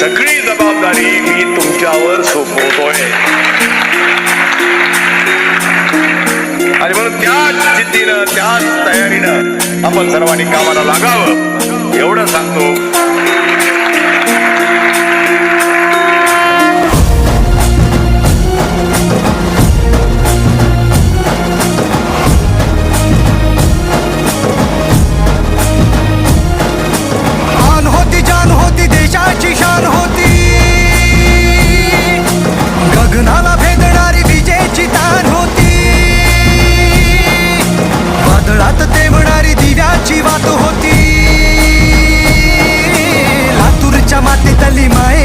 सगळी जबाबदारी मी तुमच्यावर सोपवतोय. आणि म्हणून त्याच जिद्दीनं त्याच तयारीनं आपण सर्वांनी कामाला लागावं एवढं सांगतो. ते म्हणारी दिव्याची वात होती. लातूरच्या मातेतली माय